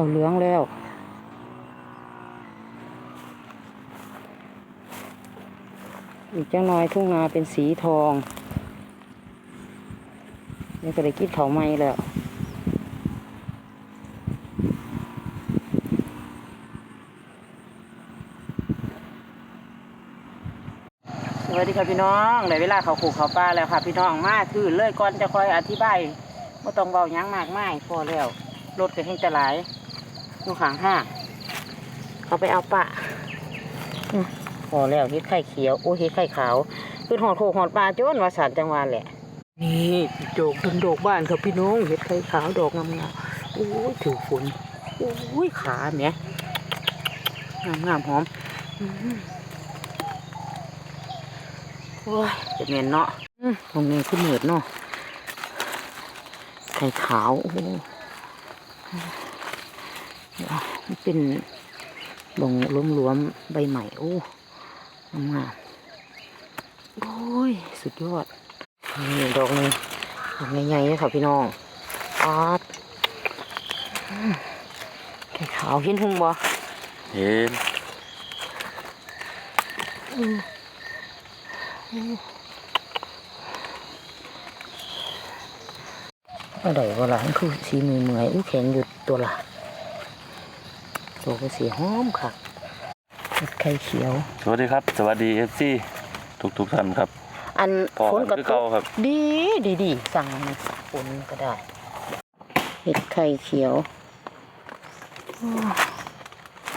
เขาเหลืองแล้ว อีกจังน้อยทุ่งนาเป็นสีทองนี่ก็ได้กินเขาไหม้แล้วสวัสดีครับพี่น้องในเวลาเขาขู่เขาปลาแล้วค่ะพี่น้องมาคือเลยก่อนจะคอยอธิบายไม่ต้องเบายังมากมายพอแล้วรถก็ให้จะหลาย อยู่ข้างห้างเขาไปเอาปะอืมพอแล้วเฮ็ดไข่เขียวโอ้ยเฮ็ดไข่ขาวคือหอดโขกหอดปลาจนว่าสารจังหวะแหละ นี่โดกเป็นโดกบ้านครับพี่น้องเฮ็ดไข่ขาวดอกงามๆโอ้ยถือฝนโอ้ยขาแหมงามงามๆหอมอืมโอ้ยจะเหม็นเนาะอืมตรงนี้ขึ้นเหนืดเนาะไข่ขาวโอ้โหเดี๋ยว มันเป็นบงล้มหลวมๆใบใหม่โอ้งามๆโอ้ย สุดยอด นี่ดอกหนึงดอกใหญ่ๆเลยค่ะพี่น้องอาดอืมไข่ขาวเห็นหุ่งบ่เห็นอะไรวะล่ะมันคือสีมือเมื่อยอู้แข็งอยู่ตัวละ ตัวก็สีหอมค่ะเห็ดไข่เขียว สวัสดีครับ สวัสดีเอฟซีทุกทุกๆท่านครับ อันพอฝนกระคือทเก่าบครับ ดีดีดีสั่งมันฝนก็ได้ เห็ดไข่เขียวอ้อ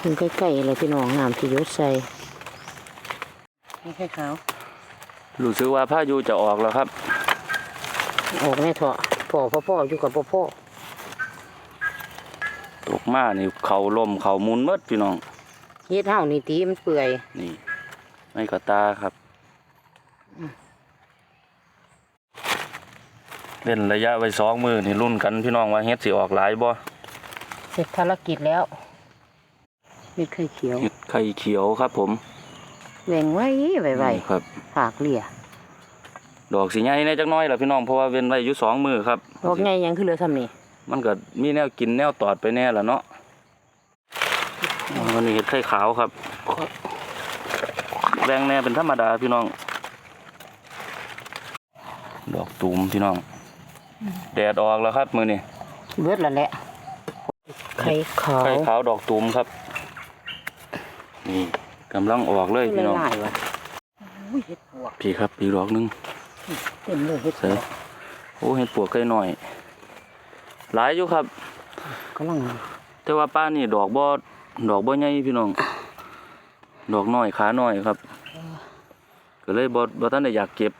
ถึงใกล้ๆเลยพี่น้องน้ำที่ยศใส่นี่ไข่ขาวรู้สึกว่าพายุจะออกแล้วครับ ออกแน่เถอะพ่อพ่อพ่ออยู่กับพ่อพ่อ ตกมานี่เขาลมเขามุนเมดพี่น้องเฮ็ดเห่านี่ตีมันเปื่อย นี่ไม่กระตาครับเล่นระยะไว้สองมือนี่รุ่นกันพี่น้องว่าเฮ็ดสิออกหลายบ่เสร็จภารกิจแล้วเห็ดไข่เขียวเฮ็ดไข่เขียวครับ ผมแหว่งไว้ไว้ไว้นี่ครับผากเลี่ยดอกสีใหญ่แน่จักหน้อยล่ะพี่น้องเพราะว่าเว้นไว้อยู่สองมือครับดอกใหญ่ยังคือเหลือซ้ำนี่ มันก็มีแนวกินแนวตอดไปแน่ละเนาะวันนี้เห็ดไข่ขาวครับ แรงแน่เป็นธรรมดาพี่น้อง ดอกตูมพี่น้อง แดดออกแล้วครับมือนี่เบิดแล้วแหละ ไข่ขาว ไข่ขาวดอกตูมครับ นี่กำลังออกเลยพี่น้องหลายๆว่ะอุ้ยเห็ดปวกพี่ครับพี่ดอกหนึงเต็มเลยเห็ดปเสร็วจกโอ้เห็ดปวกไข่หน่อย หลายอยู่ครับกำลังแต่ว่าป้านี่ดอกบ่ดอกบ่ใหญ่พี่น้อง ดอกน้อยขาน้อยครับ ก็เลยบ่บ่ทันได้อยากเก็บ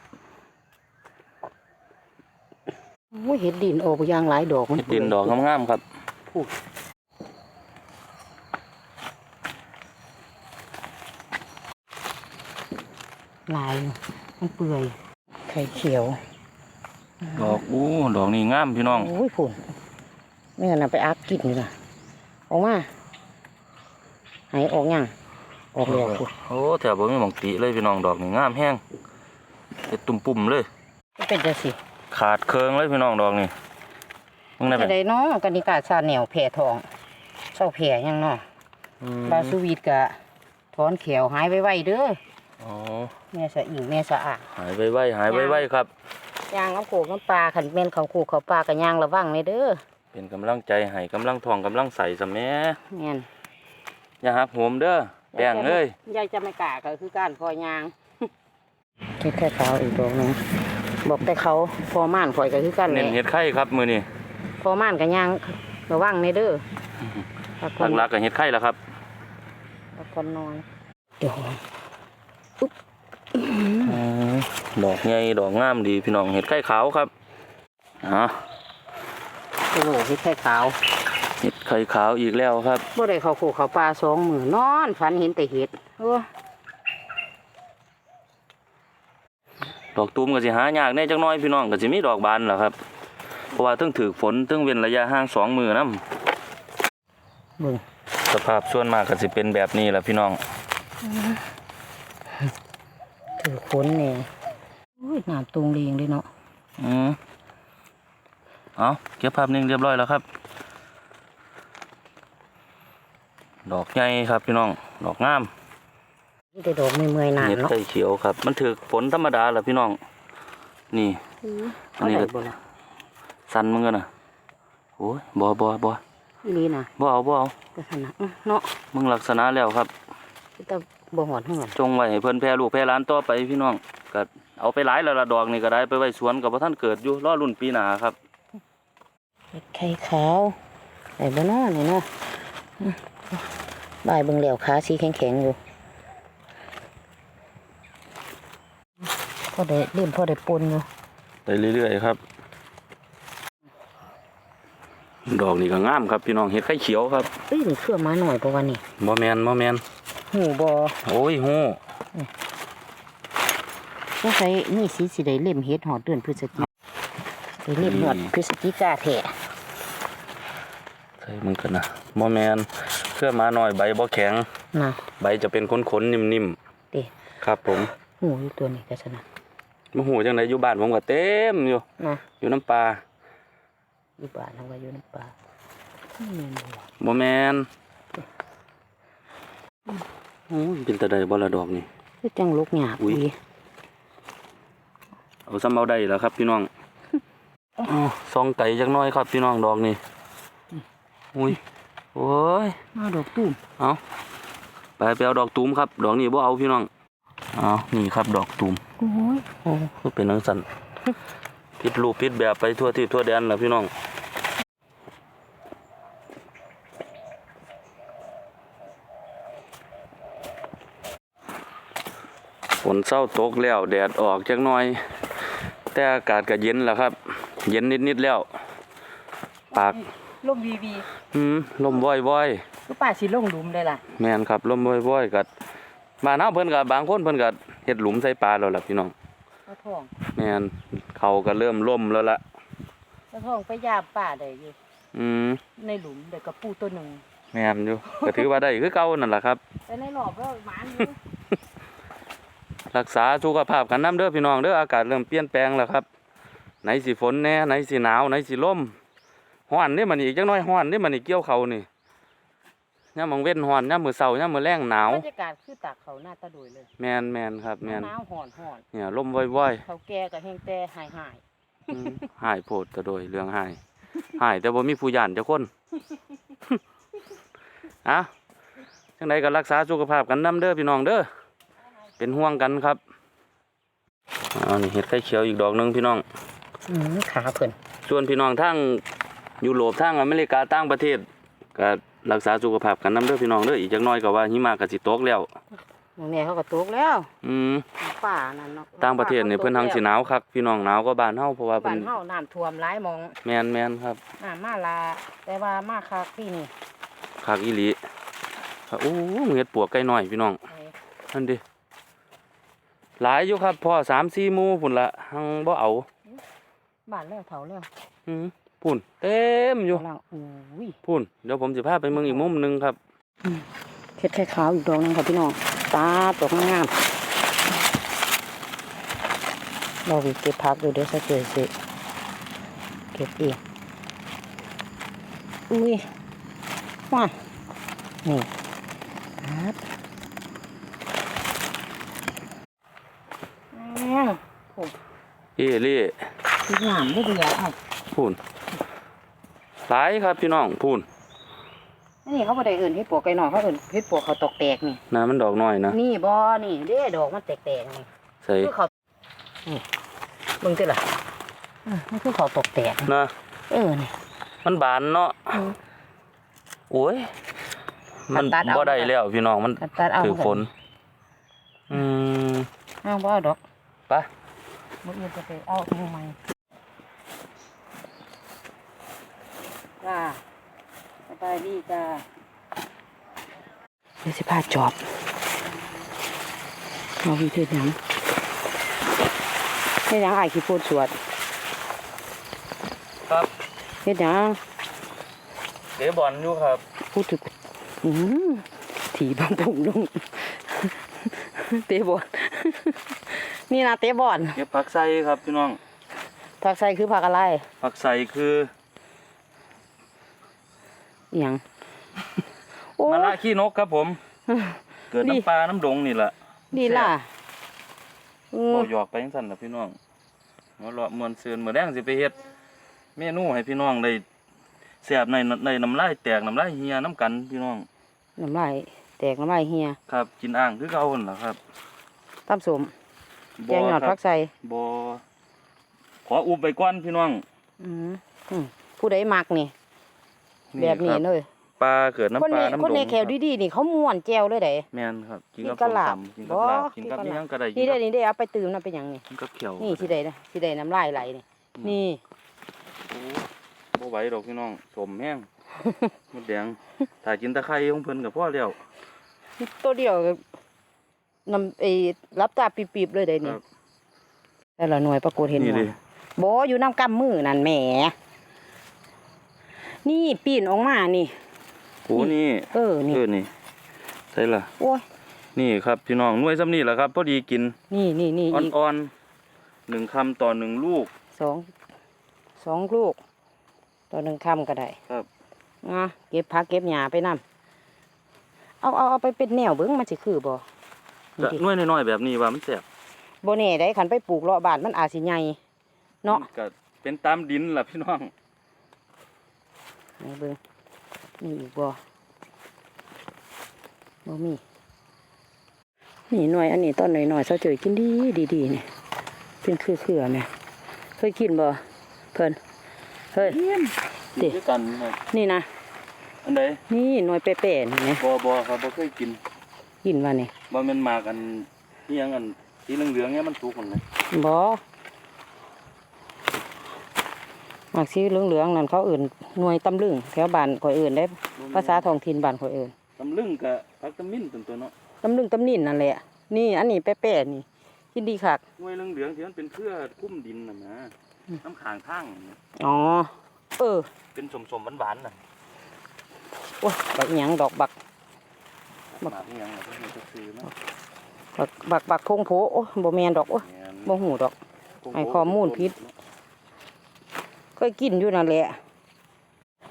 อุ้ยเห็ดดินออกยางหลายดอกมันเฮ็ดดินดอกงามๆครับพูดลายมันเปื่อยไข่เขียว ดอกอู้ดอกนี่งามพี่น้อง โอ้ยฝุ่น ไม่งั้นนะไปอักกินนี่ล่ะออกมาหายออกยังออกแล้วฝุ่นโอ้แถวบ่มีหม่องติเลยพี่น้องดอกนี่งามแฮงเฮ็ดตุ่มปุ่มเลยก็เป็นจะสิขาดเคืองเลยพี่น้องดอกนี่มึงได้จะเป็นได้เน้องกันนิกาชาแนวแผ่ทองเศร้าแผ่ยังเนาะอืมบาสูวีดกะถอนเขียวหายไวๆเด้ออ๋อแม่สะอิ่มแม่สะอาดหายไวๆหายไวๆครับย่างน้ำโขกน้ำปลาขันเม่นเขาโขกเขาปลากันย่างระวังเลยเด้อ เป็นกำลังใจให้กำลังทองกำลังใส่ซะแหม่แม่นอย่าหักโหมเด้อแป้งเอ้ยยายจะไม่กล้าก็คือการพอยางเฮ็ดแค่เขาอีกดอกหนึงบอกแต่เขาพอม่านข่อยก็คือกันแหเน้ละนเฮ็ดไข่ครับมื้อนี้พอม่านกันย่างระวังในเด้อพักผ่อนหลักๆก็เฮ็ดไข่แล้วครับพักผ่อนน้อยเดี๋ยวอุ๊บอืมดอกใหญ่ดอกงามดีพี่น้องเห็ดไข่ขาวครับอ๋อ โอ้โหเฮ็ดแค่ขาวเห็ดไข่ขาวอีกแล้วครับบ่ได้เขาโขกเขาปลาสองมือนอนฝันเห็นแต่เห็ดโอ้ดอกตูมก็สิหายากแน่จักหน้อยพี่น้องก็สิมีดอกบานแหละครับ เพราะว่าถึงถือฝนถึงเว้นระยะห่างสองมือนํเบิ่งสภาพส่วนมากก็สิเป็นแบบนี้แหละพี่น้องถือคนนี่อุ้ยน้ำตุงเรียงเลยเนาะอืม เอาเก็บภาพนิ่งเรียบร้อยแล้วครับ ดอกใหญ่ครับพี่น้อง ดอกงามนี่แต่ดอกไม่เมื่อยๆนานเห็ดเนาะไข่เขียวครับ มันถือฝนธรรมดาแหละพี่น้อง นี่ อันนี้ก็เอาได้บ่ล่ะสันมันกันนะโอ้ยบ่บ่บ่อีหลีน่ะบ่เอาบ่เอาก็ขนาดอื้อเนาะ มึงลักษณะแล้วครับแต่บ่หอนเท่านั้นจงไว้ให้เพิ่นแพร่ลูกแพร่หลานต่อไปพี่น้องก็เอาไปหลายแล้วละดอกนี่ก็ได้ไปไว้สวนกับบ่ท่านเกิดอยู่รอรุ่นปีหน้าครับ เห็ดไข่ขาวไอ้บ่เนาะนี่เนาะอื้อบ่ายเบิ่งแล้วขาสีแข็งๆอยู่พอได้เล่มพอได้ปนอยู่ไปเรื่อยๆครับ ดอกนี่ก็งามครับพี่น้องเห็ดไข่เขียวครับเอ้ยนี่เครือมาหน่อยปะวะนี่บ่แมนบ่แมนหูบอโอ้ยฮู้ว่าใช้นี่สีสีได้เล่มเฮ็ดหอดเดือนพฤศจิกได้เล่มหอดพฤศจิกาแท้ ใช่มันกันนะบ่แมนเครือมาหน่อยใบบ่แข็ง นะใบจะเป็นขนๆนิ่มเด้ๆครับผมหูอยู่ตัวนี้ก็ชนะมาหูจังไดอยู่บ้านผมก็เต็มอยู่ นะอยู่น้ำปลาอยู่บ้านทำว่าอยู่น้ำปลานี่แม่นบ่วะบ่แมนโอ้ยเป็นตาใดบ่ละดอกนี่ คือจังลูกหยาบอุ๊ยอีเอาซ้ำเอาได้แล้วครับพี่น้องอ๋อซองไก่จักหน้อยครับพี่น้องดอกนี่ อุ้ยโอ้ยมาดอกตุ้มเอาไปไปเอาดอกตูมครับ ดอกนี้บ่เอาพี่น้องเอานี่ครับดอกตูมโอ้ยโอ้คือเป็นนังสันพิดรูปพิดแบบไปทั่วที่ทั่วแดนแหละพี่น้องฝนเศร้าตกแล้วแดดออกจักหน่อย แต่อากาศก็เย็นแล้วครับ เย็นนิดๆแล้ว ปาก ลมวีวีอืมลมว่อยๆคือป้าสิลงหลุมได้ล่ะแม่นครับลมว่อยๆกับ้านเฮาเพิ่นก็บางคนเพิ่นก็เฮ็ดหลุมใส่ปลาแล้วล่ะพี่น้องเอาทองแม่นเขาก็เริ่มล่มแล้วล่ะเอาทองไปยามป้าได้อยู่อืมในหลุมเด็กกระปูตัวหนึ่งแม่นอยู่ก็ถือว่าได้คือเก่านั่นล่ะครับ แต่ในหลอบก็หมานอยู่ รักษาสุขภาพกันน้ำเด้อพี่น้องเด้ออากาศเริ่มเปลี่ยนแปลงแล้วครับ ไหนสิฝนแหน่ไหนสิหนาวไหนสิลม ฮ้อนนี่มันอีกจักหน่อยฮ้อนนี่มันอีกเกี่ยวเขานี่ยามมองเว้นฮ้อนยามมื้อเช้ายามมื้อแลงหนาวบรรยากาศคือตากเขาหน้าตาโดยเลย แม่นแม่นครับแม่นหนาวห่อนห่อนเนี่ยลมว่อยเขาแก่กับแห้งแต่หายหายๆอืมหายโพดแต่โดยเรื่องหายหายแต่บ่มีผู้ย่านจักคนอะจังใดก็รักษาสุขภาพกันน้ำเด้อพี่น้องเด้อเป็นห่วงกันครับเอานี่เห็ดไข่เขียวอีกดอกหนึงพี่น้องอืมขาเพิ่นส่วนพี่น้องทั้ง ยุโรปทั้งอเมริกาต่างประเทศก็รักษาสุขภาพกันน้ำเด้อพี่น้องเด้ออีกจักหน้อยก็ว่าหิมะก็สิตกแล้วหมู่แม่เขาก็ตกแล้วอืมป่านั่นเนาะต่างประเทศนี่เพิ่นทางสิหนาวคักพี่น้องหนาวก็บ้านเฮาเพราะว่าบ้าเพิ่นนเฮาน้ำท่วมหลายหมองแม่นแม่นครับน้ำมาลาแต่ว่ามาคักที่นี่คักอีหลีโอ้เห็ดปวกไก่น้อยพี่น้องไอ้นั่นดิหลายอยู่ครับพ่อ3-4หมู่พุ่นละหังบ่เอา บ้านแล้วเฒ่าแล้วอืม พุ่นเต็มอยู่กำลังอุ้ยพุ่นเดี๋ยวผมสิพาไปเมืองอีกมุมหนึงครับเฮ็ดไข่ขาวอีกดอกหนึงค่ะพี่น้องตาตกงามเราวิเก็บพักดูเดี๋ยวจะเจอสิเก็บเองอุ้ยว้านี่ครับแม่งผมเอเล่คิดงามไม่เบื่ออะพุ่น หลายครับพี่น้องพุ่นนี่เขาบ่ได้เอื่นเฮ็ดปวกไก่หน่อยเขาเอื่นเฮ็ดปวกเขาตกแตกนี่น้ำมันดอกน้อยนะนี่บ่นี่เด้ดอกมันแตกๆนี่ใส่คือเขานี่มึงติล่ะอืมมันคือเขาตกแตกนะเออนี่มันบานเนาะอืมโอ้ยมันตัดเอาบ่ได้แล้วพี่น้องมันตัดตัดเอาถือฝนอืมเอาบ่เอาดอกไปมึงจะไปเอาทำไมจ้าสบายดีจ้าเดี๋ยวสิพาจอบเอาวิธีหยังเฮ็ดหยังอ้ายขี้โพดสวดครับ เฮ็ดหยังเดบอลอยู่ครับ พูดถึงอืมถีบางปุ่งลง เตะบอล นี่นะเตะบอลเก็บผักใส่ครับพี่น้อง ผักใส่คือผักอะไรผักใส่คือ อหย่างโอ้อ้มาละขี้นกครับผม เกิดนี่น้ำปลาน้ำดงนี่แหละดีล่ะอืมบ่หยอกไปจังซั่นล่ะพี่น้องหัวเราะมวนซืนมื้อแรงสิไปเฮ็ดเมนูให้พี่น้องได้แซ่บในในน้ำลายแตกน้ำลายเฮียน้ำกันพี่น้องน้ำลายแตกน้ำลายเฮียครับ กินอ่างคือเก่าหั่นล่ะครับตำสมแกงหยอดคผัรับกใส่บ่ขออุบไปก่อนพี่น้อง อืมอืมผู้ใดมักนี่ แบบนี้ครัเลยปลาเกิดน้ำคนปลานี้น้ำดงคนในแขวครับดีๆนี่เขาม่วนแจวเลยเด้แม่นครับกินกับกินกับลาบส้มตำกินกับบ่ลาบกินกับกินกับอิหยังก็ได้นี่กินได้กับนี่ได้เอาไปตื่มนั่นเป็นหยังนี่กินกับเขียวนี่ที่ใดนะที่ใดน้ำลายไหลนี่นี่โอ้บ่ไหวดอกพี่น้องสมแห้งมดแดงถ้ากินตะไคร้ของเพิ่นก็พอแล้วตัวเดียวก็น้ำไอ้รับตาปีบๆเลยเด้คนี่รับแต่ละหน่วยปรากฏเห็นนี่บ่ดิบ่อยู่น้ำกำมือนั่นแหม นี่ปีนออกมานี่ โอ้นี่ เออ นี่ เออ นี่ใช่ล่ะโอ้ย นี่ครับพี่น้องหน่วยซ้ำนี่แหละครับพอดีกิน นี่นี่นี่อีกอ่อนๆหนึ่งคำต่อหนึ่งลูก สอง สองลูก ต่อหนึ่งคำก็ได้ ครับนะเก็บผักเก็บหญ้าไปนำเอาเอาเอาไปเป็นแนวเบิ้งมันสิคือบ่นี่จะดิหน่วยน้อยๆแบบนี้ว่ามันแสบบ่แน่ได้คันไปปลูกเลาะบ้านมันอาจสิใหญ่เนาะมัก็เป็นตามดินล่ะพี่น้อง ไหนเบิ้งมีอีกบ่บ่มีนี่หน่อยอันนี้ต้นหน่อยๆเซาเจยกินดีดีดีๆนี่เป็นคือเขือๆแม่เคยกินบ่เพิ่นเฮ้ยดิกินด้วยกันครับนี่นะอันใดนี่หน่วยเป๊ะๆนี่นะบ่บ่ครับบ่เคยกินกินว่านี่บ่แม่นมากันนี่ยังอันสีเหลืองๆเนี่ยมันสุกหมดเลยบ่ หมากสีเหลืองๆนั่นเขาเอื่นหน่วยตำลึงแถวบ้านข่อยเอื่นได้ภาษาท้องถิ่นบ้านข่อยเอื่นตำลึงกับผักตำมินตัวตัวเนาะตำลึงตำนินนั่นแหละ นี่อันนี้แป๊ะๆนี่กินดีคักหน่วยเหลืองๆที่มันเป็นเครือคุ้มดินน่ะนะน้ำขางทางน่ะอ๋อเออ เป็นสมๆหวานๆน่ะโอ้ยบักหยังดอกบักหมากนี่ยังล่ะเพิ่นจะซื้อเนาะบักบักบักพงโผโอ้บ่แม่นดอกโอ้ยแม่นบ่หูดอกให้ข้อมูลผิด เคยกินอยู่นั่นแหละ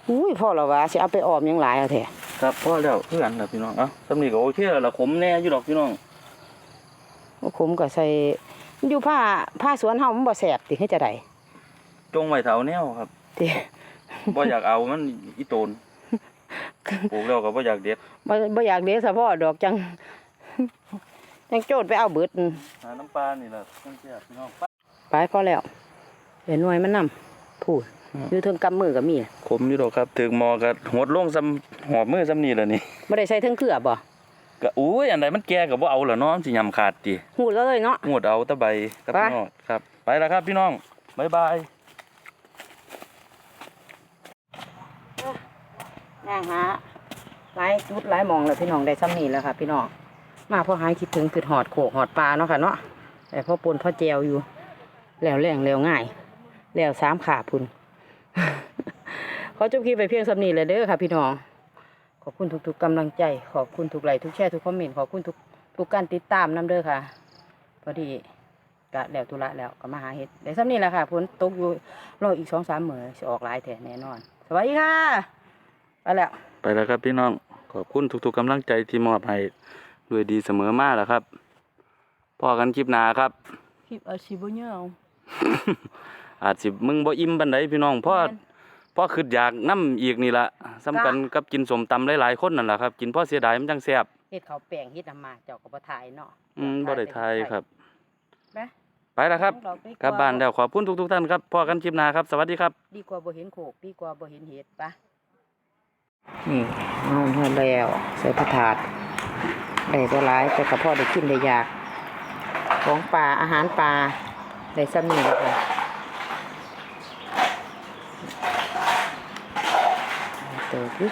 อุ้ยพ่อละว่าสิเอาไปออมหยังหลายเอาแท้ครับพอแล้วคือกันล่ะพี่น้องเอ้าสำนีก็โอเคแล้วล่ะขมแน่อยู่ดอกพี่น้องขมก็ใส่อยู่ผ้าผ้าสวนเฮามันบ่แสบติเฮ็ดจะไดจงไว้เถาแนวครับติบ่อยากเอามันอีโตนปลูกแล้วก็บ่อยากเด็ดบ่บ่อยากเลี้ยงเฉพาะดอกจังจังโจดไปเอาเบิดหาน้ำปลานี่ล่ะจังซี่พี่น้องไปพอแล้วเดี๋ยวหน่วยมันนำ พูดอยู่เทิงกำมือก็มีขมอยู่ดอกครับถึงหมอก็หดลงซ้ำหอบมือซ้ำนี่ล่ะนี่บ่ได้ใส่เทิงเครือบ่ก็อุ้ยอันใดมันแก่ก็บ่เอาล่ะเนาะมันสิยำขาดติหูดแล้วเลยเนาะงดเอาแตะใบกับไปพี่น้องครับ ไปแล้วครับพี่น้องบ๊ายบายย่างหาหลายจุดหลายหมองเลยพี่น้องได้ซ้ำนี่แล้วค่ะ พี่น้องมาพอหายคิดถึงคือหอดโขกหอดปลาเนาะค่ะเนาะแต่พอปนพอแจวอยู่แล้วแรงแล้วง่าย แล้วสามขาพุนขอจบคลิปไปเพียงสำนีเลยเด้อค่ะพี่น้อง ขอบคุณทุกๆกำลังใจ ขอบคุณทุกไลค์ทุกแชร์ทุกคอมเมนต์ขอบคุณทุกทุกการติดตามน้ำเด้อค่ะ พอดีกะแล้วตุระแล้วก็มาหาเห็ดได้ซ้ำนี่แหละค่ะฝนตกอยู่รออีกสองสามมื้อจะออกหลายแถแน่นอน สวัสดีค่ะไปแล้ว ไปแล้วครับพี่น้อง ขอบคุณทุกๆกำลังใจที่มอบให้ด้วยดีเสมอมาแล้วครับพอกันคลิปหน้าครับ คลิปอาชีพเงี้ยอา จสิมึงบ่อิ่มปานใดพี่น้องเพราะเพราะคืออยากนํอีกนี่ละสำคัญกับกินสมตำหลายๆคนนั่นล่ะครับ กินเพราะเสียดายมันจังแซ่บเฮ็ดข้าวแป้งเฮ็ดน้ำมาเจ้าก็บ่ทายเนาะอืมบ่ได้ทายครับไปไปแล้วครับดอกดีกลับบ้านแล้วขอบคุณทุกๆท่านครับพอกันคลิปหน้าครับ สวัสดีครับ ดีกว่าบ่เห็นโขกดีกว่าบ่เห็นเห็ดปะนี่เอาเฮ็ดแล้วใส่ผักถาดได้ตัวหลายแต่ก็พอได้กินได้อยาก ของปลาอาหารปลาได้ซ้ำนี่แล้วค่ะ เติบอยู่